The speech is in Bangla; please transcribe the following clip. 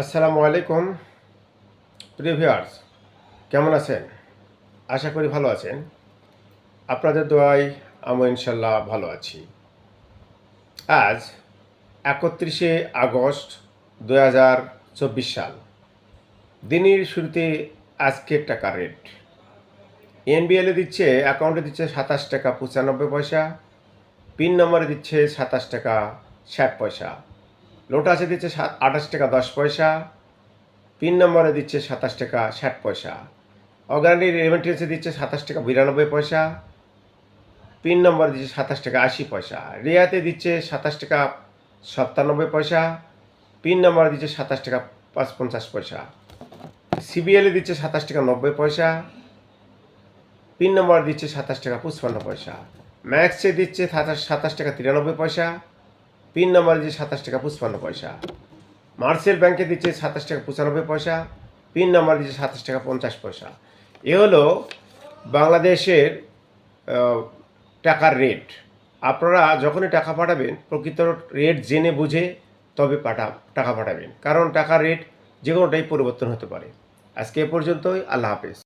আসসালামু আলাইকুম, প্রিয় ভিউয়ার্স, কেমন আছেন? আশা করি ভালো আছেন। আপনাদের দোয়ায় আমি ইনশাল্লাহ ভালো আছি। আজ একত্রিশে আগস্ট দু হাজার চব্বিশ সাল। দিনের শুরুতে আজকের টাকা রেট। এনবিএলে দিচ্ছে, অ্যাকাউন্টে দিচ্ছে সাতাশ টাকা পঁচানব্বই পয়সা, পিন নম্বরে দিচ্ছে সাতাশ টাকা ষাট পয়সা। লোটাসে দিচ্ছে আঠাশ টাকা দশ পয়সা পিন নম্বরে দিচ্ছে সাতাশ টাকা ষাট পয়সা। অর্গানিক রেমিটেন্সে দিচ্ছে সাতাশ টাকা বিরানব্বই পয়সা পিন নম্বরে দিচ্ছে সাতাশ টাকা আশি পয়সা। রিয়াতে দিচ্ছে সাতাশ টাকা সাতানব্বই পয়সা পিন নম্বরে দিচ্ছে সাতাশ টাকা পাঁচ পঞ্চাশ পয়সা। সিবিএলে দিচ্ছে সাতাশ টাকা নব্বই পয়সা পিন নম্বর দিচ্ছে সাতাশ টাকা পঁচপান্ন পয়সা। ম্যাক্সে দিচ্ছে সাতাশ সাতাশ টাকা তিরানব্বই পয়সা পিন নম্বর দিচ্ছে সাতাশ টাকা পঁচপান্ন পয়সা। মার্সেল ব্যাংকে দিচ্ছে সাতাশ টাকা পঁচানব্বই পয়সা, পিন নম্বর দিচ্ছে সাতাশ টাকা পঞ্চাশ পয়সা। এ হলো বাংলাদেশের টাকার রেট আপনারা যখনই টাকা পাঠাবেন, প্রকৃত রেট জেনে বুঝে তবে পাঠা, টাকা পাঠাবেন। কারণ টাকার রেট যে কোনোটাই পরিবর্তন হতে পারে। আজকে এ পর্যন্তই, আল্লাহ হাফেজ।